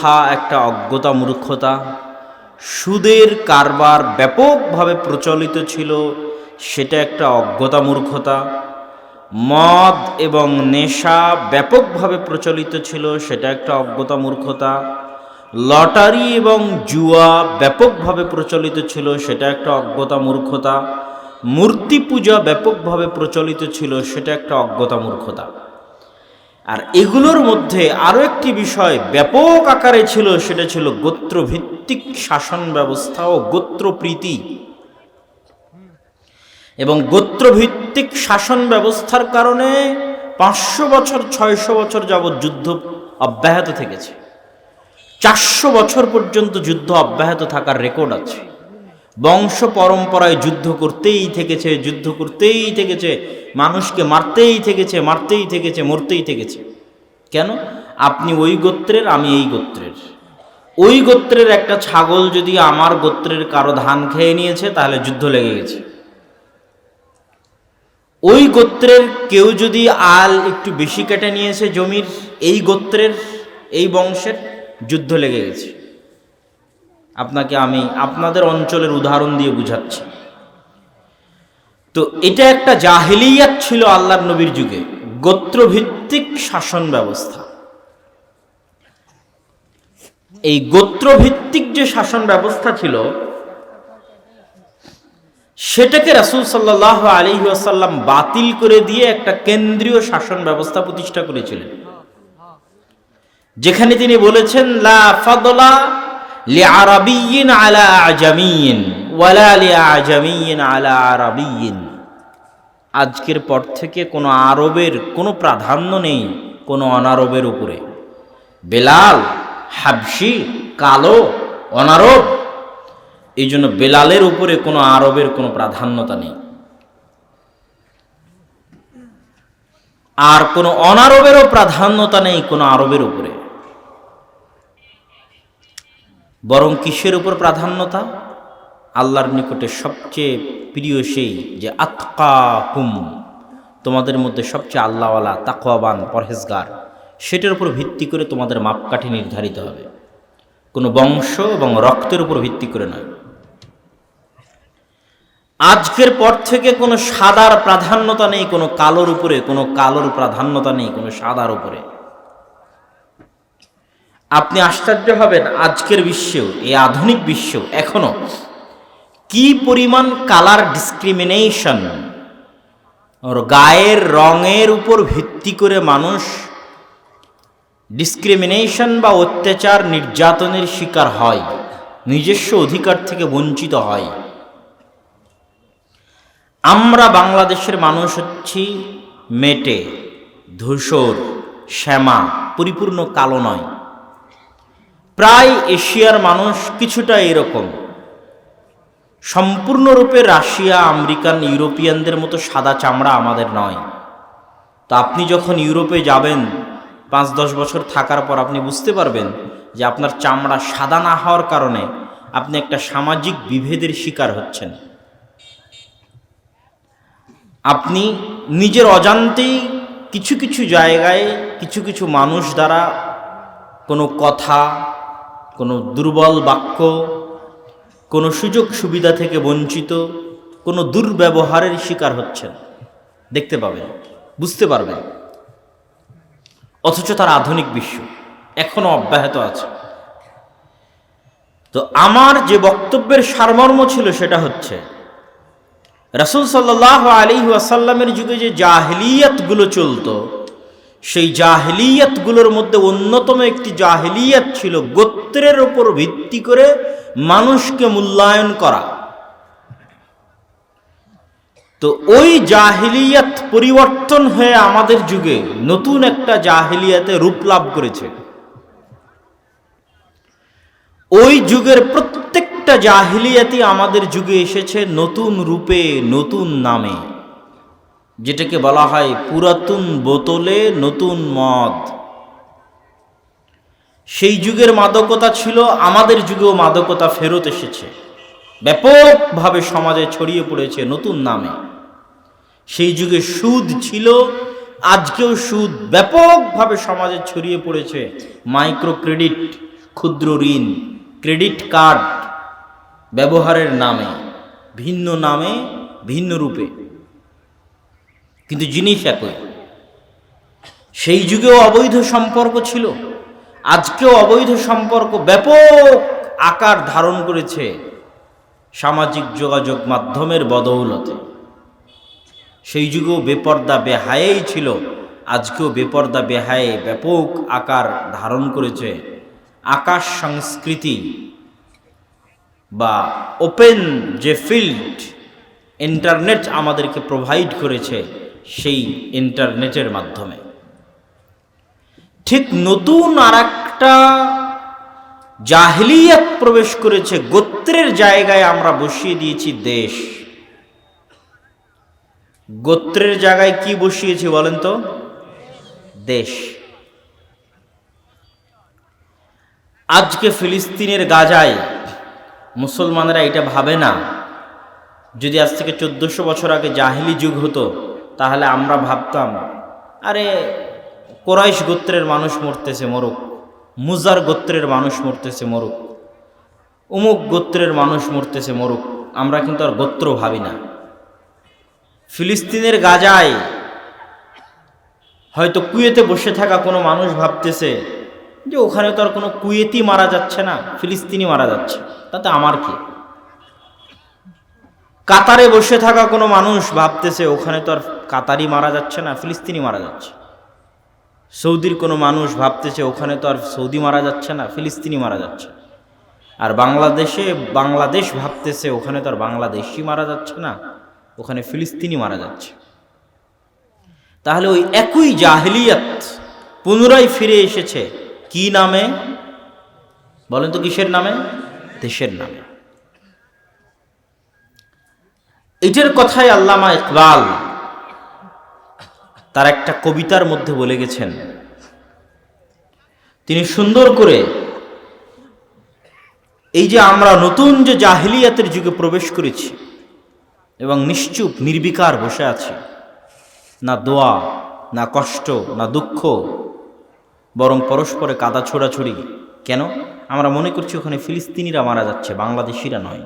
প্রথা একটা অজ্ঞতা মূর্খতা। সুদের কারবার ব্যাপকভাবে প্রচলিত ছিল, সেটা একটা অজ্ঞতা মূর্খতা। মদ এবং নেশা ব্যাপকভাবে প্রচলিত ছিল, সেটা একটা অজ্ঞতা মূর্খতা। লটারি এবং জুয়া ব্যাপকভাবে প্রচলিত ছিল, সেটা একটা অজ্ঞতা মূর্খতা। মূর্তি পূজা ব্যাপকভাবে প্রচলিত ছিল, সেটা একটা অজ্ঞতা মূর্খতা। আর এগুলোর মধ্যে আরও একটি বিষয় ব্যাপক আকারে ছিল, সেটা ছিল গোত্রভিত্তিক শাসন ব্যবস্থা ও গোত্রপ্রীতি এবং গোত্রভিত্তিক শাসন ব্যবস্থার কারণে পাঁচশো বছর, ছয়শো বছর যাবৎ যুদ্ধ অব্যাহত থেকেছে। চারশো বছর পর্যন্ত যুদ্ধ অব্যাহত থাকার রেকর্ড আছে। বংশ পরম্পরায় যুদ্ধ করতেই থেকেছে, যুদ্ধ করতেই থেকেছে, মানুষকে মারতেই থেকেছে মারতেই থেকেছে, মরতেই থেকেছে। কেন? আপনি ওই গোত্রের, আমি এই গোত্রের। ওই গোত্রের একটা ছাগল যদি আমার গোত্রের কারও ধান খেয়ে নিয়েছে, তাহলে যুদ্ধ লেগে গেছে। ওই গোত্রের কেউ যদি আল একটু বেশি কেটে নিয়েছে জমির, এই গোত্রের, এই বংশের, যুদ্ধ লেগে গেছে। আপনাকে আমি আপনাদের অঞ্চলের উদাহরণ দিয়ে বুঝাচ্ছি। তো এটা একটা জাহিলিয়াত ছিল আল্লাহর নবীর যুগে। গোত্রভিত্তিক শাসন ব্যবস্থা। এই গোত্রভিত্তিক যে শাসন ব্যবস্থা ছিল, সেটাকে রাসূল সাল্লাহ আলী আসাল্লাম বাতিল করে দিয়ে একটা কেন্দ্রীয় শাসন ব্যবস্থা প্রতিষ্ঠা করেছিলেন। যেখানে তিনি বলেছেন, লা ফাদলা লি আলা আজামিয়িন ওয়ালা লি আলা আজকের পর থেকে কোনো আরবের কোনো প্রাধান্য নেই কোনো অনারবের উপরে। বেলাল হাবসি কালো, অনারব এই জন্য বেলালের উপরে কোনো আরবের কোনো প্রাধান্যতা নেই। আর কোনো অনারবেরও প্রাধান্যতা নেই কোনো আরবের উপরে। বরং কিসের উপর প্রাধান্যতা? আল্লাহর নিকটে সবচেয়ে প্রিয় সেই যে আতকা হুম তোমাদের মধ্যে সবচেয়ে আল্লাহওয়ালা তাকোয়াবান পরহেজগার, সেটার উপর ভিত্তি করে তোমাদের মাপকাঠি নির্ধারিত হবে। কোনো বংশ এবং রক্তের উপর ভিত্তি করে নয়। আজকের পর থেকে কোনো সাদার প্রাধান্যতা নেই, কোনো কালোর উপরে, কোনো কালোর প্রাধান্যতা নেই, কোনো সাদার উপরে। আপনি আশ্চর্য হবেন, আজকের বিশ্বেও, এই আধুনিক বিশ্ব এখনও কি পরিমাণ কালার ডিসক্রিমিনেশন ওর গায়ের রঙের উপর ভিত্তি করে মানুষ ডিসক্রিমিনেশন বা অত্যাচার নির্যাতনের শিকার হয়, নিজস্ব অধিকার থেকে বঞ্চিত হয়। আমরা বাংলাদেশের মানুষ হচ্ছি মেটে, ধূসর, শ্যামা, পরিপূর্ণ কালো নয়। প্রায় এশিয়ার মানুষ কিছুটা এরকম। সম্পূর্ণরূপে রাশিয়া, আমেরিকান, ইউরোপিয়ানদের মতো সাদা চামড়া আমাদের নয়। তো আপনি যখন ইউরোপে যাবেন পাঁচ দশ বছর থাকার পর আপনি বুঝতে পারবেন যে আপনার চামড়া সাদা না হওয়ার কারণে আপনি একটা সামাজিক বিভেদের শিকার হচ্ছেন। আপনি নিজের অজান্তেই কিছু কিছু জায়গায় কিছু কিছু মানুষ দ্বারা কোনো কথা, কোনো দুর্বল বাক্য কোনো সুযোগ সুবিধা থেকে বঞ্চিত, কোনো দুর্ব্যবহারের শিকার হচ্ছেন। দেখতে পাবেন, বুঝতে পারবেন। অথচ তার আধুনিক বিশ্ব এখনও অব্যাহত আছে। তো আমার যে বক্তব্যের সারমর্ম ছিল সেটা হচ্ছে, রাসুল সাল্লাহ আলী ওয়াসাল্লামের যুগে যে জাহিলিয়াতগুলো চলতো সেই জাহিলিয়াতগুলোর মধ্যে অন্যতম একটি জাহিলিয়াত ছিল গোত্রের ওপর ভিত্তি করে মানুষকে মূল্যায়ন করা। তো ওই জাহিলিয়াত পরিবর্তন হয়ে আমাদের যুগে নতুন একটা জাহিলিয়াতে রূপ লাভ করেছে। ওই যুগের প্রত্যেকটা জাহিলিয়াতি আমাদের যুগে এসেছে নতুন রূপে, নতুন নামে। যেটাকে বলা হয় পুরাতন বোতলে নতুন মদ। সেই যুগের মাদকতা ছিল, আমাদের যুগেও মাদকতা ফেরত এসেছে। ব্যাপকভাবে সমাজে ছড়িয়ে পড়েছে নতুন নামে। সেই যুগে সুদ ছিল, আজকেও সুদ ব্যাপকভাবে সমাজে ছড়িয়ে পড়েছে। মাইক্রো ক্রেডিট ক্ষুদ্র ঋণ, ক্রেডিট কার্ড, ব্যবহারের নামে, ভিন্ন নামে, ভিন্ন রূপে। কিন্তু জিনিস একই। সেই যুগেও অবৈধ সম্পর্ক ছিল। আজকেও অবৈধ সম্পর্ক ব্যাপক আকার ধারণ করেছে সামাজিক যোগাযোগ মাধ্যমের বদৌলতে। সেই যুগেও বেপর্দা বেহায়েই ছিল। আজকেও বেপর্দা বেহায়ে ব্যাপক আকার ধারণ করেছে। আকাশ সংস্কৃতি বা ওপেন যে ফিল্ড, ইন্টারনেট আমাদেরকে প্রোভাইড করেছে। সেই ইন্টারনেটের মাধ্যমে। ঠিক নতুন আর একটা জাহিলিয়াত প্রবেশ করেছে, গোত্রের জায়গায় আমরা বসিয়ে দিয়েছি দেশ। গোত্রের জায়গায় কি বসিয়েছি বলেন তো? দেশ। আজকে ফিলিস্তিনের গাজায় মুসলমানেরা এটা ভাবে না। যদি আজ থেকে চোদ্দশো বছর আগে জাহিলি যুগ হতো তাহলে আমরা ভাবতাম, আরে কোরাইশ গোত্রের মানুষ মরতেছে মরুক, মুজার গোত্রের মানুষ মরতেছে মরুক অমুক গোত্রের মানুষ মরতেছে মরুক, আমরা কিন্তু আর গোত্র ভাবি না। ফিলিস্তিনের গাজায় হয়তো কুয়েতে বসে থাকা কোনো মানুষ ভাবতেছে যে ওখানে তো আর কোনো কুয়েতি মারা যাচ্ছে না, ফিলিস্তিনি মারা যাচ্ছে, তাতে আমার কি? কাতারে বসে থাকা কোনো মানুষ ভাবতেছে ওখানে তো আর কাতারি মারা যাচ্ছে না, ফিলিস্তিনি মারা যাচ্ছে। সৌদির কোনো মানুষ ভাবতেছে, ওখানে তো আর সৌদি মারা যাচ্ছে না, ফিলিস্তিনি মারা যাচ্ছে। আর বাংলাদেশে, বাংলাদেশ ভাবতেছে, ওখানে তো আর বাংলাদেশি মারা যাচ্ছে না, ওখানে ফিলিস্তিনি মারা যাচ্ছে। তাহলে ওই একই জাহিলিয়াত পুনরায় ফিরে এসেছে, কি নামে? বলেন তো কিসের নামে? দেশের নামে। এটার কথাই আল্লামা ইকবাল তার একটা কবিতার মধ্যে বলে গেছেন, তিনি সুন্দর করে এই যে আমরা নতুন যে জাহিলিয়াতের যুগে প্রবেশ করেছি এবং নিশ্চুপ, নির্বিকার বসে আছি, না দোয়া, না কষ্ট, না দুঃখ, বরং পরস্পরে কাদা ছোড়াছড়ি, কেন? আমরা মনে করছি ওখানে ফিলিস্তিনিরা মারা যাচ্ছে, বাংলাদেশিরা নয়।